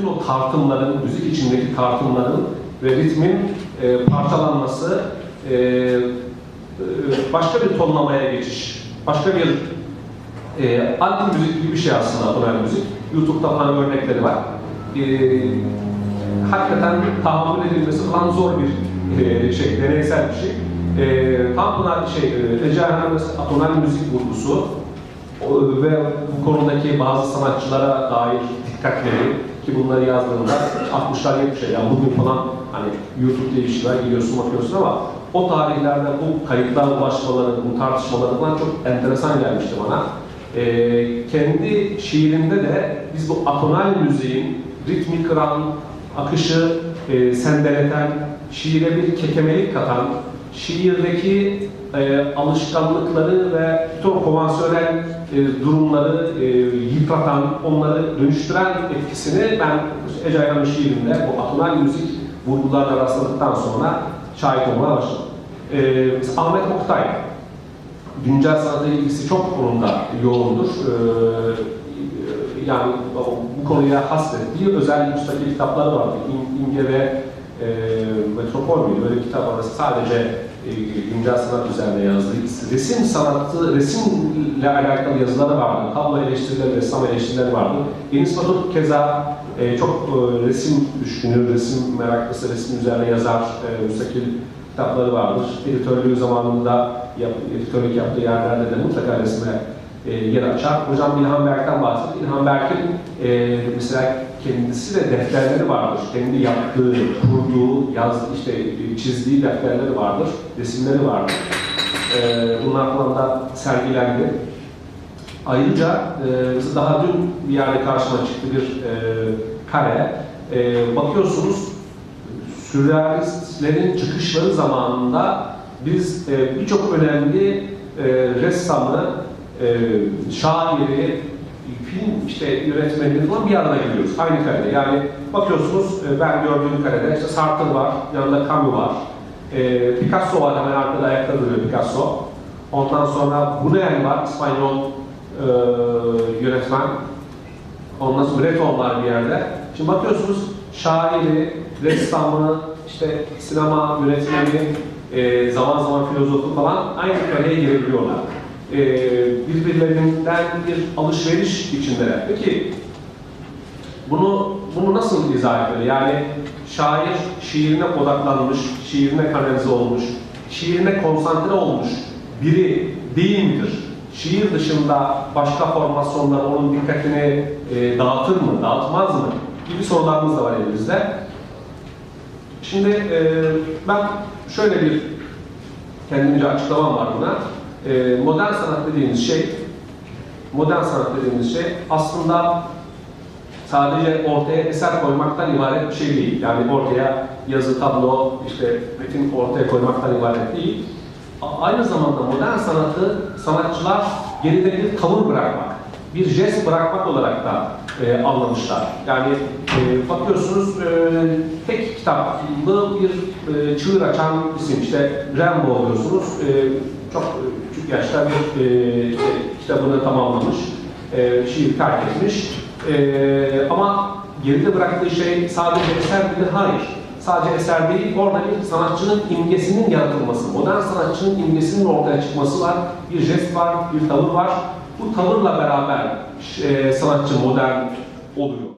bütün o tartımların, müzik içindeki tartımların ve ritmin e, parçalanması, e, e, başka bir tonlamaya geçiş, başka bir e, anti müzik gibi bir şey aslında atonal müzik. YouTube'da falan örnekleri var. E, hakikaten tahammül edilmesi falan zor bir e, şey, deneysel bir şey. E, Tanpınar şey, e, Ece atonal müzik vurgusu ve bu konudaki bazı sanatçılara dair dikkatleri ki bunları yazdığında 60'lar 70'ler yani bugün falan hani YouTube diye bir şey var gidiyorsun bakıyorsun ama o tarihlerde bu kayıtlar ulaşmaları, bu tartışmaları falan çok enteresan gelmişti bana. Ee, kendi şiirinde de biz bu atonal müziğin ritmi kıran, akışı e, sendeleten, şiire bir kekemelik katan, şiirdeki e, alışkanlıkları ve bütün konvansiyonel e, durumları e, yıpratan, onları dönüştüren etkisini ben Ece Ayhan'ın şiirinde bu atonal müzik vurgularla rastladıktan sonra şahit olmaya başladım. E, Ahmet Oktay, güncel sanata ilgisi çok konuda yoğundur. Ee, yani bu konuya hasrettiği özel müstakil kitapları. İn- İnge ve e, Metropol muydu? Böyle bir kitap var. Sadece e, güncel sanat üzerine yazdığı. Resim sanatı, resimle alakalı yazıları vardı. Tablo eleştirileri, ressam eleştirileri vardı. Deniz Batur keza e, çok e, resim düşkünü, resim meraklısı, resim üzerine yazar, e, müstakil kitapları vardır. Editörlüğü zamanında yap, editörlük yaptığı yerlerde de mutlaka resme e, yer açar. Hocam İlhan Berk'ten bahsetti. İlhan Berk'in e, mesela kendisi de defterleri vardır. Kendi yaptığı, kurduğu, yazdığı, işte çizdiği defterleri vardır. Resimleri vardır. E, bunlar falan da sergilendi. Ayrıca e, daha dün bir yerde karşıma çıktı bir e, kare. E, bakıyorsunuz sürrealistlerin çıkışları zamanında biz e, birçok önemli e, ressamı, e, şairi, film işte yönetmenleri falan bir arada görüyoruz aynı karede. Yani bakıyorsunuz e, ben gördüğüm karede işte Sartre var, yanında Camus var, e, Picasso var hemen arkada ayakta duruyor Picasso. Ondan sonra Buñuel var, İspanyol e, yönetmen. Ondan sonra Breton var bir yerde. Şimdi bakıyorsunuz şairi, ressamı, işte sinema yönetmeni, e, zaman zaman filozofu falan aynı kareye girebiliyorlar. E, birbirlerinden bir alışveriş içindeler. Peki bunu bunu nasıl izah edilir? Yani şair şiirine odaklanmış, şiirine kanalize olmuş, şiirine konsantre olmuş biri değil midir? Şiir dışında başka formasyonlar onun dikkatini e, dağıtır mı, dağıtmaz mı? gibi sorularımız da var elimizde. Şimdi e, ben şöyle bir kendimce açıklamam var buna. E, modern sanat dediğimiz şey, modern sanat dediğimiz şey aslında sadece ortaya eser koymaktan ibaret bir şey değil. Yani ortaya yazı, tablo, işte metin ortaya koymaktan ibaret değil. A- Aynı zamanda modern sanatı sanatçılar geride bir tavır bırakmak, bir jest bırakmak olarak da e, anlamışlar. Yani e, bakıyorsunuz e, tek kitaplı bir e, çığır açan isim işte Rimbaud diyorsunuz. E, çok e, küçük yaşta bir e, kitabını tamamlamış, e, şiir terk etmiş. E, ama geride bıraktığı şey sadece eser midir? Hayır. Sadece eser değil, orada bir sanatçının imgesinin yaratılması, modern sanatçının imgesinin ortaya çıkması var, bir jest var, bir tavır var. Bu tavırla beraber e, sanatçı modern oluyor.